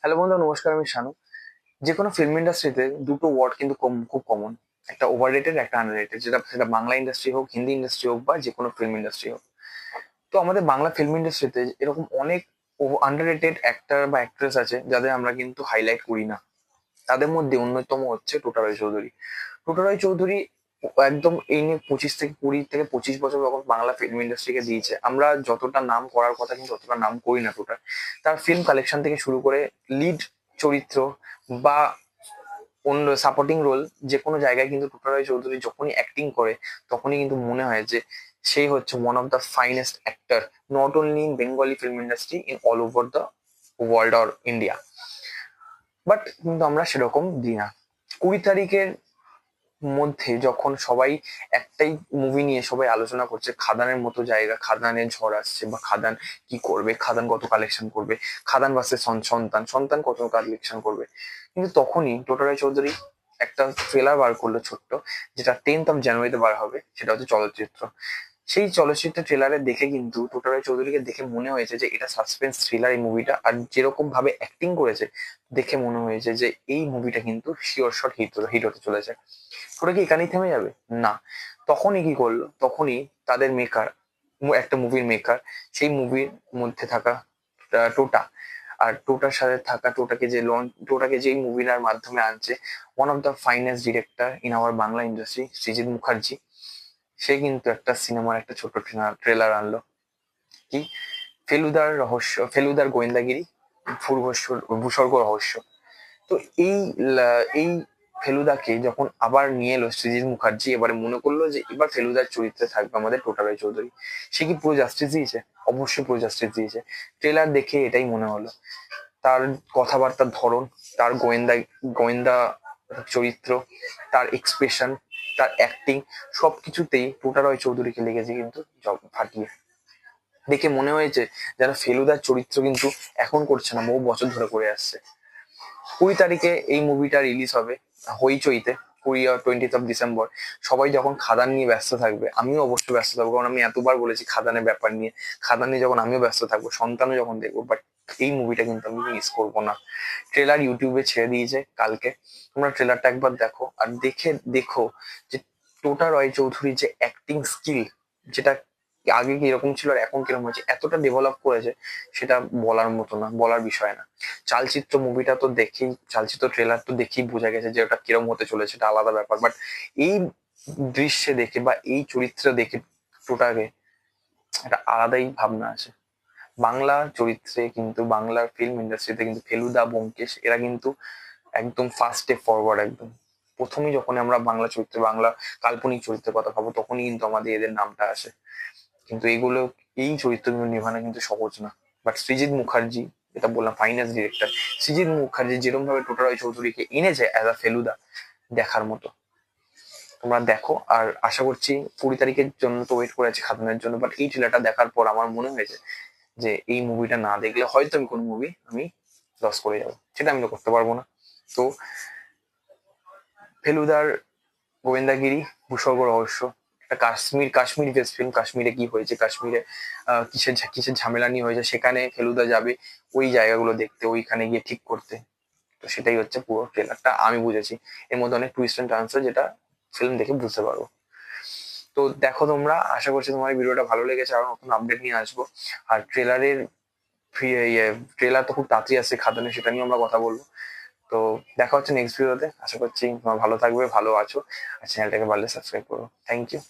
Hello বন্ধু, নমস্কার, আমি শানু। যে কোনো ফিল্ম ইন্ডাস্ট্রিতে দুটো ওয়ার্ড কিন্তু খুব কমন একটা ওভার রেটেড একটা আন্ডার রেটেড যেটা, সেটা বাংলা ইন্ডাস্ট্রি হোক, হিন্দি ইন্ডাস্ট্রি হোক, বা যে কোনো ফিল্ম ইন্ডাস্ট্রি হোক। তো আমাদের বাংলা ফিল্ম ইন্ডাস্ট্রিতে এরকম অনেক আন্ডার রেটেড অ্যাক্টর বা অ্যাক্ট্রেস আছে, যাদের আমরা কিন্তু হাইলাইট করি না। তাদের মধ্যে অন্যতম হচ্ছে টোটা রায় চৌধুরী। টোটা রায় চৌধুরী একদম এই নিয়ে পঁচিশ থেকে কুড়ি থেকে পঁচিশ বছর যখন বাংলা ফিল্ম ইন্ডাস্ট্রিকে দিয়েছে, আমরা যতটা নাম করার কথা কিন্তু ততটা নাম করি না টোটাল তার ফিল্ম কালেকশন থেকে শুরু করে লিড চরিত্র বা অন্য সাপোর্টিং রোল যে কোনো জায়গায় কিন্তু টোটা রায় চৌধুরী যখনই অ্যাক্টিং করে, তখনই কিন্তু মনে হয় যে সেই হচ্ছে one of the finest actor not only in Bengali film industry in all over the world or India but কিন্তু আমরা সেরকম দিই না। কুড়ি তারিখের মধ্যে যখন সবাই একটাই মুভি নিয়ে সবাই আলোচনা করছে, খাদানের মতো জায়গা, খাদানের ঝড় আসছে বা খাদান কি করবে, খাদান কত কালেকশন করবে, খাদান বাসে সন্তান সন্তান কত কালেকশন করবে। কিন্তু তখনই টোটারাই চৌধুরী একটা ট্রেলার বার করল ছোট্ট, যেটা টেন্থ অফ জানুয়ারিতে বার হবে, সেটা হচ্ছে চলচ্চিত্র। সেই চলচ্চিত্র ট্রেলারে দেখে কিন্তু টোটারাই চৌধুরীকে দেখে মনে হয়েছে যে এটা সাসপেন্স থ্রিলার এই মুভিটা আর যেরকম ভাবে অ্যাক্টিং করেছে, দেখে মনে হয়েছে যে এই মুভিটা কিন্তু শিওর শট হিট হিট হতে চলেছে। ওটা কি এখানেই থেমে যাবে? না। তখনই কি করল? তখনই তাদের মেকার একটা মুভির মেকার সেই মুভির মধ্যে থাকা টোটা আর টোটার সাথে থাকা টোটাকে যে লঞ্চ টোটাকে যেই মুভিটার মাধ্যমে আনছে one of the finest director in our Bangla industry Srijit Mukherjee সে কিন্তু একটা সিনেমার একটা ছোট ট্রেলার আনলো। কি? ফেলুদার রহস্য, ফেলুদার গোয়েন্দাগিরি ভূস্বর্গ রহস্য। তো এই এই ফেলুদাকে যখন আবার নিয়ে এলো সৃজিত মুখার্জি, এবারে মনে করল যে এবার ফেলুদার চরিত্রে থাকবে আমাদের টোটাল চৌধুরী। সে কি পুরো জাস্টিস দিয়েছে? অবশ্যই পুরো জাস্টিস দিয়েছে। ট্রেলার দেখে এটাই মনে হলো। তার কথাবার্তার ধরন, তার গোয়েন্দা গোয়েন্দা চরিত্র, তার এক্সপ্রেশন তার অ্যাক্টিং সবকিছুতেই টোটারয় চৌধুরীকে লেগেছে কিন্তু ফাটিয়ে। দেখে মনে হয়েছে যেন ফেলুদার চরিত্র কিন্তু এখন করছে না, বহু বছর ধরে করে আসছে। কুড়ি তারিখে এই মুভিটা রিলিজ হবে, হইচইতে, কুড়ি আর টোয়েন্টি অফ ডিসেম্বর সবাই যখন খাদান নিয়ে ব্যস্ত থাকবে, আমিও অবশ্যই ব্যস্ত থাকব, কারণ আমি এতবার বলেছি খাদানের ব্যাপার নিয়ে। খাদান নিয়ে যখন আমিও ব্যস্ত থাকব, সন্তানও যখন দেখব বাট এই মুভিটা কিন্তু আমি মিস করব না। ট্রেলার ইউটিউবে ছেড়ে দিয়েছে কালকে। তোমরা ট্রেলারটা একবার দেখো আর দেখে, দেখো যে টোটা রয় চৌধুরীর যে অ্যাক্টিং স্কিল যেটা আগে কীরকম ছিল আর এখন কীরকম হয়েছে, এতটা ডেভেলপ করেছে সেটা বলার মতো না, বলার বিষয় না। চালচিত্র মুভিটা তো দেখেই, চালচিত্র ট্রেলার তো দেখেই বোঝা গেছে যে ওটা কিরম হতে চলেছে, এটা আলাদা ব্যাপার। বাট এই দৃশ্যে দেখে বা এই চরিত্রে দেখে টোটাকে একটা আলাদাই ভাবনা আছে। বাংলা চরিত্রে কিন্তু বাংলার ফিল্ম ইন্ডাস্ট্রিতে কিন্তু ফেলুদা, ব্যোমকেশ, এরা কিন্তু একদম ফার্স্ট ফরওয়ার্ড একদম। প্রথমেই যখন আমরা বাংলা চরিত্রে, বাংলা কাল্পনিক চরিত্রের কথা ভাবো, তখনই কিন্তু আমাদের এদের নামটা আসে। কিন্তু এগুলো, এই চরিত্রগুলো নিভানো কিন্তু সহজ না। বাট সৃজিত মুখার্জি এটা বললাম ফাইন্যান্স ডিরেক্টর সৃজিত মুখার্জি যেরকম ভাবে টোটারয় চৌধুরীকে এনেছে অ্যাজ আ ফেলুদা দেখার মতো। তোমরা দেখো, আর আশা করছি কুড়ি তারিখের জন্য তো ওয়েট করে আছি জন্য বাট এই ট্রেলারটা দেখার পর আমার মনে হয়েছে যে এই মুভিটা না দেখলে হয়তো আমি কোনো মুভি আমি লস করে যাব। সেটা আমি তো করতে পারব না। তো, ফেলুদার গোয়েন্দাগিরি, ভূস্বর্গ রহস্য, একটা কাশ্মীর কাশ্মীর বেস্ট ফিল্ম কাশ্মীরে কি হয়েছে, কাশ্মীরে কিসের কিসের ঝামেলা নিয়ে হয়েছে, সেখানে ফেলুদা যাবে ওই জায়গাগুলো দেখতে, ওইখানে গিয়ে ঠিক করতে। তো সেটাই হচ্ছে পুরো ট্রেলারটা আমি বুঝেছি। এর মধ্যে অনেক টুইস্ট অ্যান্ড যেটা ফিল্ম দেখে বুঝতে পারব। তো দেখো তোমরা, আশা করছি তোমার ভিডিওটা ভালো লেগেছে, আরও নতুন আপডেট নিয়ে আসব। আর ট্রেলারের ট্রেলার তো খুব তাড়াতাড়ি আসছে খাদানে, সেটা নিয়ে আমরা কথা বলব। তো দেখা হচ্ছে নেক্সট ভিডিওতে, আশা করছি তোমার ভালো থাকবে, ভালো আছো, আর চ্যানেলটাকে ভালো সাবস্ক্রাইব করো। Thank you